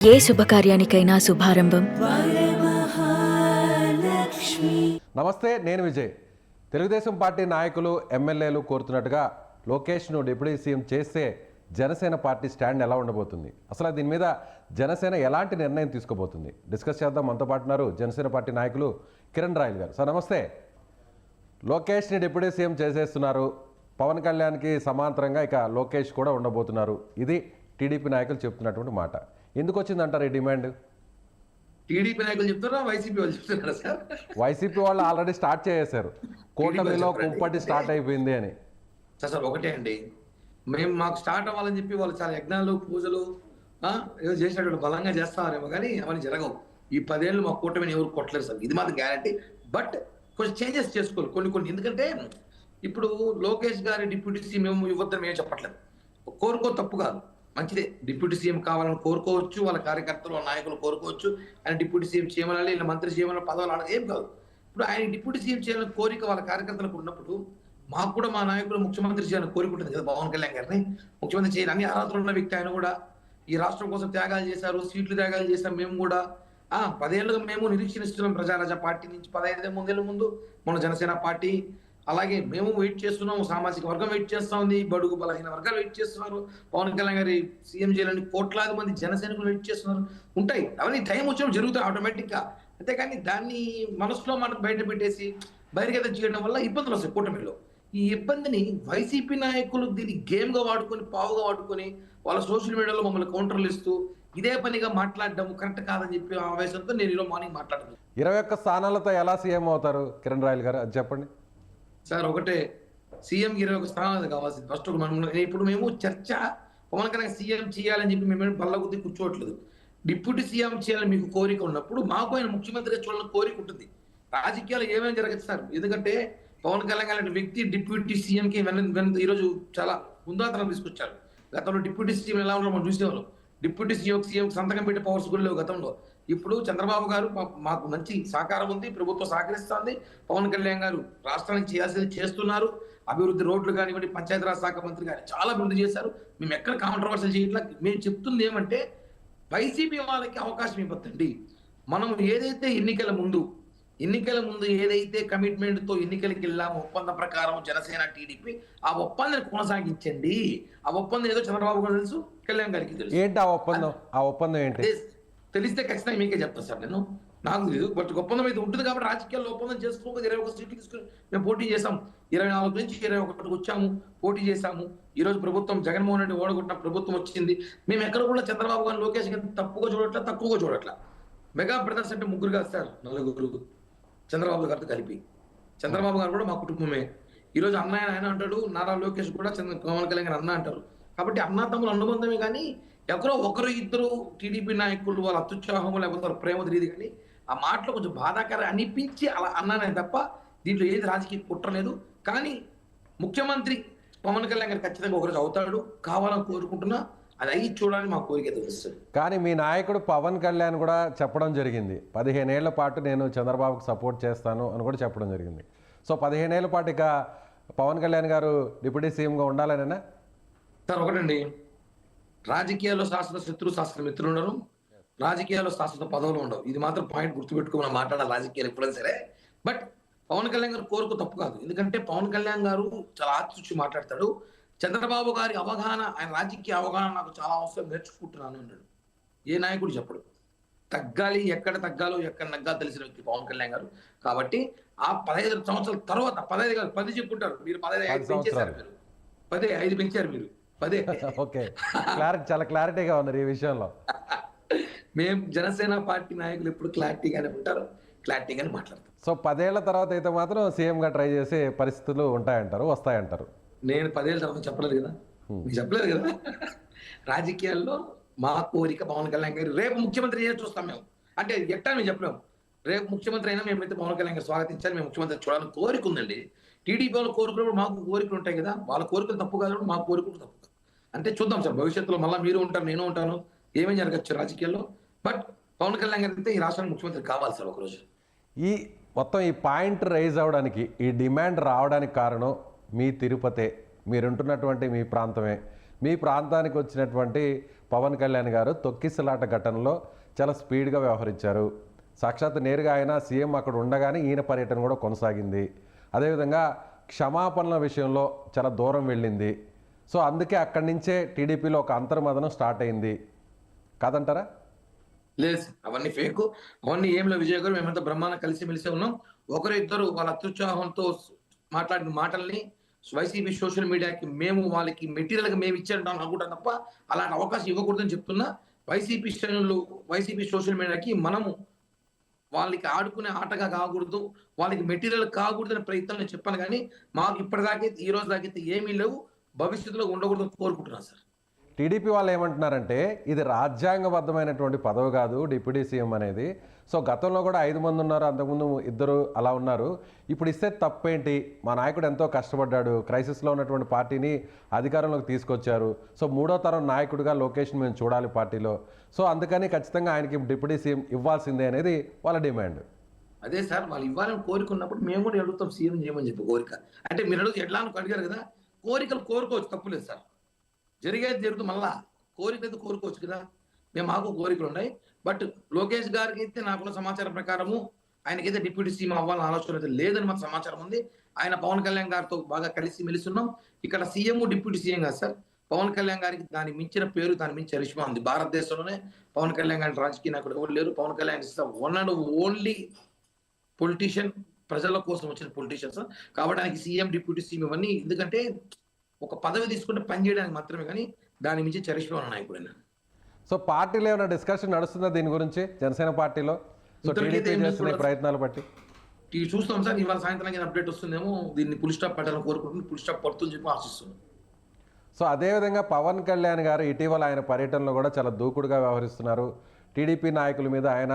ఏ శుభకార్యానికైనా శుభారంభం. నమస్తే నేను విజయ్. తెలుగుదేశం పార్టీ నాయకులు ఎమ్మెల్యేలు కోరుతున్నట్టుగా లోకేష్ను డిప్యూటీ సీఎం చేస్తే జనసేన పార్టీ స్టాండ్ ఎలా ఉండబోతుంది? అసలు దీని మీద జనసేన ఎలాంటి నిర్ణయం తీసుకోబోతుంది? డిస్కస్ చేద్దాం. మనతో పాటు ఉన్నారు జనసేన పార్టీ నాయకులు కిరణ్ రాయల్ గారు. సార్ నమస్తే. లోకేష్ని డిప్యూటీ సీఎం చేసేస్తున్నారు. పవన్ కళ్యాణ్కి సమాంతరంగా ఇక లోకేష్ కూడా ఉండబోతున్నారు. ఇది టీడీపీ నాయకులు చెప్తున్నటువంటి మాట. ఎందుకు వచ్చిందంటారు ఈ డిమాండ్? టీడీపీ నాయకులు చెప్తారా వైసీపీ వాళ్ళు చెప్తున్నారా సార్? వైసీపీ వాళ్ళు ఆల్రెడీ స్టార్ట్ చేసేశారు. కూటమిలో కుంపటి స్టార్ట్ అయిపోయింది అని. సార్ సార్ ఒకటే అండి. మేము మాకు స్టార్ట్ అవ్వాలని చెప్పి వాళ్ళు చాలా యజ్ఞాలు పూజలు ఏదో చేసినటువంటి బలంగా చేస్తారేమో కానీ అవన్నీ జరగవు. ఈ పదేళ్ళు మా కూటమిని ఎవరు కొట్టలేరు సార్. ఇది మాత్రం గ్యారంటీ. బట్ కొంచెం చేంజెస్ చేసుకోవాలి కొన్ని కొన్ని. ఎందుకంటే ఇప్పుడు లోకేష్ గారి డిప్యూటీ సీఎం మేము ఇవ్వద్దని మేము చెప్పట్లేదు. కోరుకో తప్పు కాదు. మంచిదే. డిప్యూటీ సీఎం కావాలని కోరుకోవచ్చు వాళ్ళ కార్యకర్తలు వాళ్ళ నాయకులు కోరుకోవచ్చు. ఆయన డిప్యూటీ సీఎం చేయమనాలి ఇలా మంత్రి చేయమని పదవులు ఆడ ఏం కాదు. ఇప్పుడు ఆయన డిప్యూటీ సీఎం చేయాలని కోరిక వాళ్ళ కార్యకర్తలకు ఉన్నప్పుడు మాకు కూడా మా నాయకులు ముఖ్యమంత్రి చేయాలని కోరిక ఉంటుంది కదా పవన్ కళ్యాణ్ గారిని. ముఖ్యమంత్రి చేయాలి అన్ని అర్హతలు ఉన్న వ్యక్తి ఆయన కూడా. ఈ రాష్ట్రం కోసం త్యాగాలు చేశారు సీట్లు త్యాగాలు చేశాం మేము కూడా. ఆ పదేళ్ళుగా మేము నిరీక్షణిస్తున్నాం ప్రజారాజా పార్టీ నుంచి పదహైదు ముందేళ్ళ ముందు మన జనసేన పార్టీ. అలాగే మేము వెయిట్ చేస్తున్నాము సామాజిక వర్గం వెయిట్ చేస్తా ఉంది బడుగు బలహీన వర్గాలు వెయిట్ చేస్తున్నారు పవన్ కళ్యాణ్ గారి సీఎం చేయాలని కోట్లాది మంది జనసైనికులు వెయిట్ చేస్తున్నారు. ఉంటాయి అవన్నీ టైం వచ్చినప్పుడు జరుగుతాయి ఆటోమేటిక్గా అంతే అంతేకాని దాన్ని మనసులో మనం బయట పెట్టేసి బహిర్గతం చేయడం వల్ల ఇబ్బందులు వస్తాయి కూటమిలో. ఈ ఇబ్బందిని వైసీపీ నాయకులు దీన్ని గేమ్గా వాడుకొని పావుగా వాడుకొని వాళ్ళ సోషల్ మీడియాలో మమ్మల్ని కౌంటర్లు ఇస్తూ ఇదే పనిగా మాట్లాడడం కరెక్ట్ కాదని చెప్పి ఆవేశంతో నేను ఈరోజు మార్నింగ్ మాట్లాడను ఇరవై ఒక్క స్థానాలతో ఎలా సీఎం అవుతారు కిరణ్ రాయల్ గారు? అది చెప్పండి. సార్ ఒకటే సీఎం ఇరవై ఒక స్థానాలు కావాల్సింది. ఫస్ట్ ఒక మనం ఇప్పుడు మేము చర్చ పవన్ కళ్యాణ్ సీఎం చేయాలని చెప్పి మేము బల్లగుద్ది కూర్చోవట్లేదు. డిప్యూటీ సీఎం చేయాలని మీకు కోరిక ఉన్నప్పుడు మాకు ఆయన ముఖ్యమంత్రిగా చూడాలని కోరిక ఉంటుంది. రాజకీయాలు ఏమైనా జరగదు సార్. ఎందుకంటే పవన్ కళ్యాణ్ లాంటి వ్యక్తి డిప్యూటీ సీఎంకి వెన ఈరోజు చాలా ముందాతనం తీసుకొచ్చారు. గతంలో డిప్యూటీ సీఎం ఎలా ఉన్నారో మనం చూసేవాళ్ళం. డిప్యూటీ సీఎం సీఎం సంతకం పెట్టే పవర్స్ కూడా లేవు గతంలో. ఇప్పుడు చంద్రబాబు గారు మాకు మంచి సహకారం ఉంది ప్రభుత్వం సహకరిస్తోంది. పవన్ కళ్యాణ్ గారు రాష్ట్రానికి చేయాల్సింది చేస్తున్నారు. అభివృద్ధి రోడ్లు కానివ్వండి పంచాయతీరాజ్ శాఖ మంత్రి గారు చాలా అభివృద్ధి చేశారు. మేము ఎక్కడ కాంట్రవర్సల్ చేయట్లా మేము చెప్తుంది ఏమంటే వైసీపీ వాళ్ళకి అవకాశం ఇవ్వద్దండి. మనం ఏదైతే ఎన్నికల ముందు ఎన్నికల ముందు ఏదైతే కమిట్మెంట్తో ఎన్నికలకి వెళ్ళాము ఒప్పందం ప్రకారం జనసేన టీడీపీ ఆ ఒప్పందాన్ని కొనసాగించండి. ఆ ఒప్పందం ఏదో చంద్రబాబు గారు తెలుసు కళ్యాణ్ గారికి తెలుసు. ఏంటి ఆ ఒప్పందం? ఆ ఒప్పందం ఏంటి? తెలిస్తే ఖచ్చితంగా మీకే చెప్తాను సార్ నేను. నాకు తెలియదు బట్ ఒప్పందం అయితే ఉంటుంది కాబట్టి రాజకీయాల్లో ఒప్పందం చేసుకోకపోతే ఇరవై ఒక సీట్లు తీసుకుని మేము పోటీ చేసాం ఇరవై నాలుగు నుంచి ఇరవై ఒకటికి వచ్చాము పోటీ చేశాము. ఈ రోజు ప్రభుత్వం జగన్మోహన్ రెడ్డి ఓడగొట్టిన ప్రభుత్వం వచ్చింది. మేము ఎక్కడ కూడా చంద్రబాబు గారు లోకేష్ గారిని తప్పుగా చూడట్లా తక్కువగా చూడట్లా. మెగా బ్రదర్స్ అంటే ముగ్గురు కాదు సార్ నలుగురు. చంద్రబాబు గారితో కలిపి. చంద్రబాబు గారు కూడా మా కుటుంబమే. ఈ రోజు అన్నయ్య ఆయన అంటాడు నారా లోకేష్ కూడా చంద్ర పవన్ కళ్యాణ్ గారు అన్న అంటారు. కాబట్టి అన్న తమ్ముడు అనుబంధమే కానీ ఎవరో ఒకరు ఇద్దరు టీడీపీ నాయకులు వాళ్ళ అత్యుత్సాహం లేకపోతే ప్రేమ తెలియదు కానీ ఆ మాటలు కొంచెం బాధాకరం అనిపించి అలా అన్నానే తప్ప దీంట్లో ఏది రాజకీయ కుట్రలేదు కానీ ముఖ్యమంత్రి పవన్ కళ్యాణ్ గారు ఖచ్చితంగా ఒకరోజు అవుతాడు కావాలని కోరుకుంటున్నా. అది అయ్యి చూడాలని మా కోరిక తెలుస్తుంది కానీ మీ నాయకుడు పవన్ కళ్యాణ్ కూడా చెప్పడం జరిగింది. పదిహేనేళ్ళ పాటు నేను చంద్రబాబుకు సపోర్ట్ చేస్తాను అని కూడా చెప్పడం జరిగింది. సో పదిహేనేళ్ళ పాటు ఇక పవన్ కళ్యాణ్ గారు డిప్యూటీ సీఎంగా ఉండాలనేనా? సార్ ఒకటండి. రాజకీయాల్లో శాశ్వత శత్రు శాశ్వత మిత్రులు ఉండరు. రాజకీయాల్లో శాశ్వత పదవులు ఉండవు. ఇది మాత్రం పాయింట్ గుర్తుపెట్టుకోమని మాట్లాడాలి రాజకీయాలు ఎప్పుడైనా సరే. బట్ పవన్ కళ్యాణ్ గారు కోరుకు తప్పు కాదు. ఎందుకంటే పవన్ కళ్యాణ్ గారు చాలా ఆచితూచి మాట్లాడతాడు. చంద్రబాబు గారి అవగాహన ఆయన రాజకీయ అవగాహన నాకు చాలా అవసరం నేర్చుకుంటున్నాను అన్నాడు ఏ నాయకుడు చెప్పడు. తగ్గాలి ఎక్కడ తగ్గాలో ఎక్కడ నగ్గాలో తెలిసిన వ్యక్తి పవన్ కళ్యాణ్ గారు. కాబట్టి ఆ పదహైదు సంవత్సరాల తర్వాత పదహైదు కాదు పది చెప్పుంటారు మీరు పదహైదు పది ఐదు పెంచేశారు. మీరు. పదే ఐదు పెంచారు మీరు. పదే. ఓకే. క్లారిటీ చాలా క్లారిటీగా ఉన్నారు ఈ విషయంలో. మేము జనసేన పార్టీ నాయకులు ఎప్పుడు క్లారిటీగానే ఉంటారు. క్లారిటీగానే మాట్లాడతాం. సో పదేళ్ళ తర్వాత అయితే మాత్రం సీఎంగా ట్రై చేసే పరిస్థితులు ఉంటాయంటారు వస్తాయంటారు? నేను పదేళ్ళ తర్వాత చెప్పలేదు కదా. మీకు చెప్పలేదు కదా. రాజకీయాల్లో మా కోరిక పవన్ కళ్యాణ్ గారు రేపు ముఖ్యమంత్రి చేసి చూస్తాం మేము. అంటే ఎట్టా మేము చెప్పలేము రేపు ముఖ్యమంత్రి అయినా మేమైతే పవన్ కళ్యాణ్ గారు స్వాగతించాలి మేము ముఖ్యమంత్రి చూడాలని కోరిక ఉందండి. టీడీపీ వాళ్ళు కోరుకున్నప్పుడు మాకు కోరికలు ఉంటాయి కదా. వాళ్ళ కోరికలు తప్పు కాదు మా కోరికలు తప్పు కాదు. అంటే చూద్దాం సార్ భవిష్యత్తులో మళ్ళీ మీరు ఉంటారు నేను ఉంటాను ఏమేం జరగచ్చు రాజకీయాల్లో? బట్ పవన్ కళ్యాణ్ గారు అయితే ఈ రాష్ట్రానికి ముఖ్యమంత్రి కావాలి సార్ ఒకరోజు. ఈ మొత్తం ఈ పాయింట్ రైజ్ అవడానికి ఈ డిమాండ్ రావడానికి కారణం మీ తిరుపతే మీరుంటున్నటువంటి మీ ప్రాంతమే. మీ ప్రాంతానికి వచ్చినటువంటి పవన్ కళ్యాణ్ గారు తొక్కిసలాట ఘటనలో చాలా స్పీడ్గా వ్యవహరించారు. సాక్షాత్ నేరుగా ఆయన సీఎం అక్కడ ఉండగానే ఈయన పర్యటన కూడా కొనసాగింది. అదేవిధంగా క్షమాపణల విషయంలో చాలా దూరం వెళ్ళింది. సో అందుకే అక్కడి నుంచే టీడీపీలో ఒక అంతర్మదనం స్టార్ట్ అయింది. కాదంటారా? లేదు అవన్నీ ఫేక్. అవన్నీ ఏం లేవు విజయ్ గారు మేమంతా బ్రహ్మాండ కలిసి మెలిసి ఉన్నాం. ఒకరు ఇద్దరు వాళ్ళ అత్యుత్సాహంతో మాట్లాడిన మాటల్ని వైసీపీ సోషల్ మీడియాకి మేము వాళ్ళకి మెటీరియల్గా మేము ఇచ్చారంటాం అనుకుంటాం తప్ప అలాంటి అవకాశం ఇవ్వకూడదని చెప్తున్నా. వైసీపీ శ్రేణులు వైసీపీ సోషల్ మీడియాకి మనము వాళ్ళకి ఆడుకునే ఆటగా కాకూడదు వాళ్ళకి మెటీరియల్ కాకూడదు అనే ప్రయత్నం నేను చెప్పాను కానీ మాకు ఇప్పటిదాకైతే ఈ రోజు దాకైతే ఏమీ లేవు. భవిష్యత్తులో ఉండకూడదు కోరుకుంటున్నాను సార్. టీడీపీ వాళ్ళు ఏమంటున్నారంటే ఇది రాజ్యాంగబద్ధమైనటువంటి పదవి కాదు డిప్యూటీ సీఎం అనేది. సో గతంలో కూడా ఐదు మంది ఉన్నారు అంతకుముందు ఇద్దరు అలా ఉన్నారు. ఇప్పుడు ఇస్తే తప్పేంటి? మా నాయకుడు ఎంతో కష్టపడ్డాడు క్రైసిస్లో ఉన్నటువంటి పార్టీని అధికారంలోకి తీసుకొచ్చారు. సో మూడో తరం నాయకుడిగా లొకేషన్ మేము చూడాలి పార్టీలో. సో అందుకని ఖచ్చితంగా ఆయనకి డిప్యూటీ సీఎం ఇవ్వాల్సిందే అనేది వాళ్ళ డిమాండ్. అదే సార్ వాళ్ళు ఇవ్వాలని కోరిక ఉన్నప్పుడు మేము కూడా అడుగుతాం సీఎం చేయమని చెప్పి కోరిక. అంటే మీరు అడుగు ఎట్లా అడిగారు కదా కోరికలు కోరుకోవచ్చు తప్పులేదు సార్. జరిగేది జరుగుతుంది మళ్ళా కోరిక అయితే కోరుకోవచ్చు కదా. మేము మాకు కోరికలు ఉన్నాయి. బట్ లోకేష్ గారికి అయితే నాకున్న సమాచారం ప్రకారము ఆయనకైతే డిప్యూటీ సీఎం అవ్వాలని ఆలోచన అయితే లేదని మాకు సమాచారం ఉంది. ఆయన పవన్ కళ్యాణ్ గారితో బాగా కలిసి మెలిసి ఇక్కడ సీఎం డిప్యూటీ సీఎం కాదు సార్. పవన్ కళ్యాణ్ గారికి దాని మించిన పేరు దాని మించిన రిష్మా ఉంది. భారతదేశంలోనే పవన్ కళ్యాణ్ గారి రాజకీయ నాయకుడు ఎవరు లేరు. Pawan Kalyan one and only politician ప్రజల కోసం వచ్చిన పొలిటీషియన్స్ కాబట్టి ఆయనకి సీఎం డిప్యూటీ సీఎం ఇవన్నీ ఎందుకంటే ఒక పదవి తీసుకుంటే పని చేయడానికి మాత్రమే కానీ దాని మించి చరిష్మా నాయకుడు. సో పార్టీలో ఏమైనా డిస్కషన్ నడుస్తుందా దీని గురించి? జనసేన పార్టీలో? సో టీడీపీ చేస్తున్న. ప్రయత్నాలు బట్టి. చూస్తాం సార్ ఇవాళ సాయంత్రం అప్డేట్ వస్తుందేమో దీన్ని పుల్ స్టాప్ పెట్టాలని కోరుకుంటుంది పుల్ స్టాప్ పడుతుందని చెప్పి ఆశిస్తున్నాం. సో అదేవిధంగా పవన్ కళ్యాణ్ గారు ఇటీవల ఆయన పర్యటనలో కూడా చాలా దూకుడుగా వ్యవహరిస్తున్నారు. టీడీపీ నాయకుల మీద ఆయన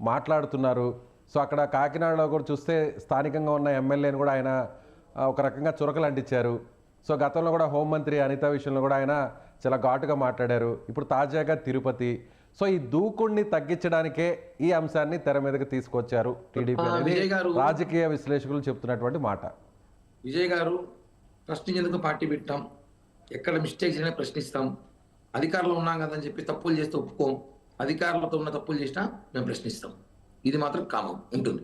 మాట్లాడుతున్నారు. సో అక్కడ కాకినాడలో కూడా చూస్తే స్థానికంగా ఉన్న ఎమ్మెల్యేని కూడా ఆయన ఒక రకంగా చురకలు అంటించారు. సో గతంలో కూడా హోంమంత్రి అనిత విషయంలో కూడా ఆయన చాలా ఘాటుగా మాట్లాడారు. ఇప్పుడు తాజాగా తిరుపతి. సో ఈ దూకుడిని తగ్గించడానికే ఈ అంశాన్ని తెర మీదకి తీసుకొచ్చారు టీడీపీ రాజకీయ విశ్లేషకులు చెప్తున్నటువంటి మాట. విజయ్ గారు ప్రశ్నించేందుకు పార్టీ పెట్టాం. ఎక్కడ మిస్టేక్ చేసినా ప్రశ్నిస్తాం. అధికారంలో ఉన్నాం కదని చెప్పి తప్పులు చేస్తే ఒప్పుకోం. అధికారులతో ఉన్న తప్పులు చేసినా మేము ప్రశ్నిస్తాం. ఇది మాత్రం కామం ఉంటుంది.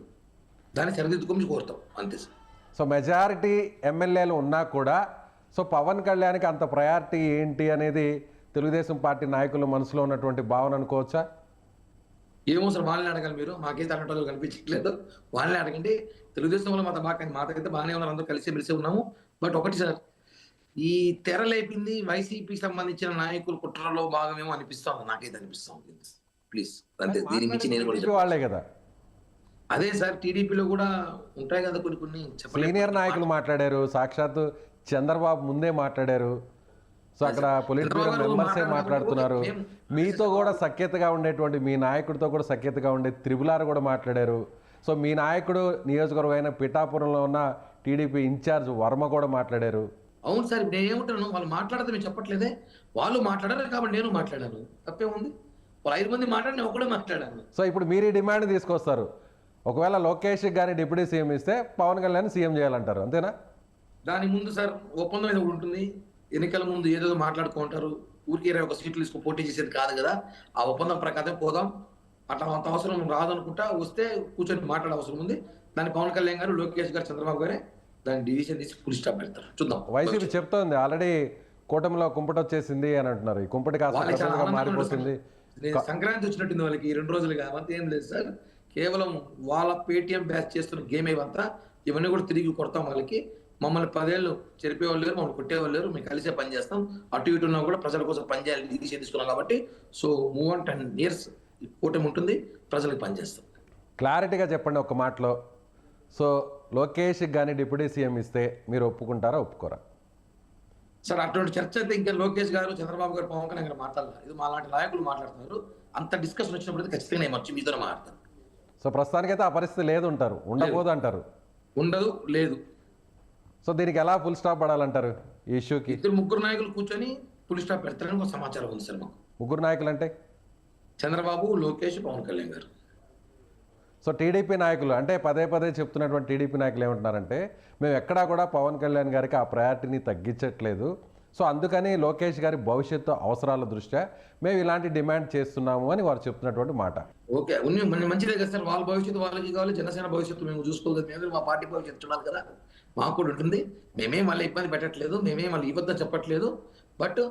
దాన్ని సరిదిద్దుకొని కోరుతాం అంతే సార్. సో మెజారిటీ ఎమ్మెల్యేలు ఉన్నా కూడా సో పవన్ కళ్యాణ్కి అంత ప్రయారిటీ ఏంటి అనేది తెలుగుదేశం పార్టీ నాయకుల మనసులో ఉన్నటువంటి భావన అనుకోవచ్చా? ఏమో సార్ వాళ్ళని అడగాలి మీరు. మాకైతే అలాంటి కనిపించట్లేదు. వాళ్ళని అడగండి. తెలుగుదేశం వల్ల మాతో బాగా మాతకైతే బాగానే ఉన్నారు అందరూ కలిసి మెలిసి ఉన్నాము. బట్ ఒకటి సార్ ఈ తెర లేపింది వైసీపీ సంబంధించిన నాయకులు కుట్రలో భాగమేమో అనిపిస్తుంది నాకైతే అనిపిస్తుంది. ప్లీజ్. అంతే దీని మించి నేను కూడా. వాళ్ళే కదా. అదే సార్ టీడీపీలో కూడా ఉంటాయి కదా కొన్ని కొన్ని. సీనియర్ నాయకులు మాట్లాడారు సాక్షాత్తు చంద్రబాబు ముందే మాట్లాడారు. సో అక్కడ పొలిట్ బ్యూరో చంద్రబాబు గారు మెంబర్సే మాట్లాడినప్పుడు మాట్లాడుతున్నారు. మీతో కూడా సఖ్యతగా ఉండేటువంటి మీ నాయకుడితో కూడా సఖ్యతగా ఉండే త్రిబులార్ కూడా మాట్లాడారు. సో మీ నాయకుడు నియోజకవర్గం అయిన పిఠాపురంలో ఉన్న టీడీపీ ఇన్ఛార్జ్ వర్మ కూడా మాట్లాడారు. అవును సార్ నేను వాళ్ళు మాట్లాడితే మేము చెప్పట్లేదే. వాళ్ళు మాట్లాడారు కాబట్టి నేను మాట్లాడాను. తప్పే ఉంది వాళ్ళు ఐదు మంది మాట్లాడి నేను ఒకడే మాట్లాడాను సో ఇప్పుడు మీరు డిమాండ్ తీసుకొస్తారు. ఒకవేళ లోకేష్ కానీ డిప్యూటీ సీఎం ఇస్తే పవన్ కళ్యాణ్ సీఎం చేయాలంటారు అంతేనా? దాని ముందు సార్ ఒప్పందం ఏదో ఒకటి ఉంటుంది. ఎన్నికల ముందు ఏదేదో మాట్లాడుకుంటారు. ఊరికి ఇరవై ఒక సీట్లు తీసుకుని పోటీ చేసేది కాదు కదా. ఆ ఒప్పందం ప్రకారం పోదాం. అట్లా అంత అవసరం రాదనుకుంటా వస్తే కూర్చొని మాట్లాడే అవసరం ఉంది. దాన్ని పవన్ కళ్యాణ్ గారు లోకేష్ గారు చంద్రబాబు గారే దాన్ని డివిజన్ తీసి ఫుల్ స్టాప్ పెడతారు. చూద్దాం. వైసీపీ చెప్తోంది ఆల్రెడీ కూటమిలో కుంపటి వచ్చేసింది అని అంటున్నారు. ఈ కుంపటి కాస్త మారిపోతుంది. సంక్రాంతి వచ్చినట్టుంది వాళ్ళకి ఈ రెండు రోజులుగా అంత ఏం లేదు సార్. కేవలం వాళ్ళ పేటిఎం బ్యాచ్ చేస్తున్న గేమ్ ఇవంతా ఇవన్నీ కూడా తిరిగి కొడతాం వాళ్ళకి. మమ్మల్ని పదేళ్ళు చెరిపేవాళ్ళు లేరు మమ్మల్ని కొట్టేవాళ్ళు లేరు మేము కలిసే పని చేస్తాం. అటు ఇటు ఉన్నా కూడా ప్రజల కోసం పని చేయాలి ఇది తీసుకున్నాం కాబట్టి. So move on ten years కూటమి ఉంటుంది ప్రజలకు పని చేస్తాం. క్లారిటీగా చెప్పండి ఒక మాటలో. సో లోకేష్ కానీ డిప్యూటీ సీఎం ఇస్తే మీరు ఒప్పుకుంటారా ఒప్పుకోరా? సార్ అటువంటి చర్చ అయితే ఇంకా లోకేష్ గారు చంద్రబాబు గారు పవన్ కళ్యాణ్ గారు ఇది మా లాంటి నాయకులు మాట్లాడుతున్నారు. అంత డిస్కషన్ వచ్చినప్పుడు ఖచ్చితంగా నేను వచ్చి మీతో మాట్లాడతాను. సో ప్రస్తుతానికైతే ఆ పరిస్థితి లేదు అంటారు. ఉండబోదు అంటారు. ఉండదు లేదు. సో దీనికి ఎలా ఫుల్ స్టాప్ పడాలంటారు ఈ ఇష్యూకి? ఇద్దరు ముగ్గురు నాయకులు కూర్చొని పులి స్టాప్ పెడతారని ఒక సమాచారం ఉంది సార్ మాకు. ముగ్గురు నాయకులు అంటే చంద్రబాబు లోకేష్ పవన్ కళ్యాణ్ గారు. సో టీడీపీ నాయకులు అంటే పదే పదే చెప్తున్నటువంటి టీడీపీ నాయకులు ఏమంటున్నారంటే మేము ఎక్కడా కూడా పవన్ కళ్యాణ్ గారికి ఆ ప్రయారిటీని తగ్గించట్లేదు. సో అందుకని లోకేష్ గారి భవిష్యత్తు అవసరాల దృష్ట్యా మేము ఇలాంటి డిమాండ్ చేస్తున్నాము అని వారు చెప్తున్నటువంటి మాట. ఓకే మన మంచిదే కదా సార్ వాళ్ళ భవిష్యత్తు వాళ్ళకి కావాలి జనసేన భవిష్యత్తు మేము చూసుకోవాలి మేము మా పార్టీ భవిష్యత్తు చూడాలి కదా. మాకు కూడా ఉంటుంది. మేమే మళ్ళీ ఇబ్బంది పెట్టట్లేదు మేమే మళ్ళీ ఇవ్వద్దని చెప్పట్లేదు. బట్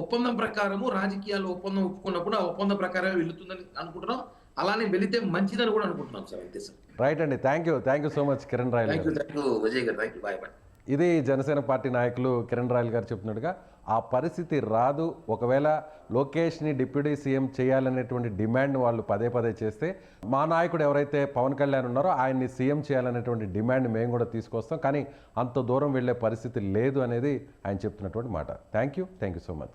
ఒప్పందం ప్రకారము రాజకీయాలు ఒప్పందం ఒప్పుకున్నప్పుడు ఆ ఒప్పందం ప్రకారం వెళుతుందని అనుకుంటున్నాం. అలానే వెళితే మంచిదని కూడా అనుకుంటున్నాం సార్ అంతే సార్. రైట్ అండి. Thank you thank you so much Kiran Royal thank you thank you Vijay గారు. థ్యాంక్ యూ బాయ్ బాయ్ ఇది జనసేన పార్టీ నాయకులు కిరణ్ రాయల్ గారు చెప్తున్నట్టుగా ఆ పరిస్థితి రాదు. ఒకవేళ లోకేష్ని డిప్యూటీ సీఎం చేయాలనేటువంటి డిమాండ్ వాళ్ళు పదే పదే చేస్తే మా నాయకుడు ఎవరైతే పవన్ కళ్యాణ్ ఉన్నారో ఆయన్ని సీఎం చేయాలనేటువంటి డిమాండ్ మేము కూడా తీసుకొస్తాం. కానీ అంత దూరం వెళ్ళే పరిస్థితి లేదు అనేది ఆయన చెప్తున్నటువంటి మాట. Thank you thank you so much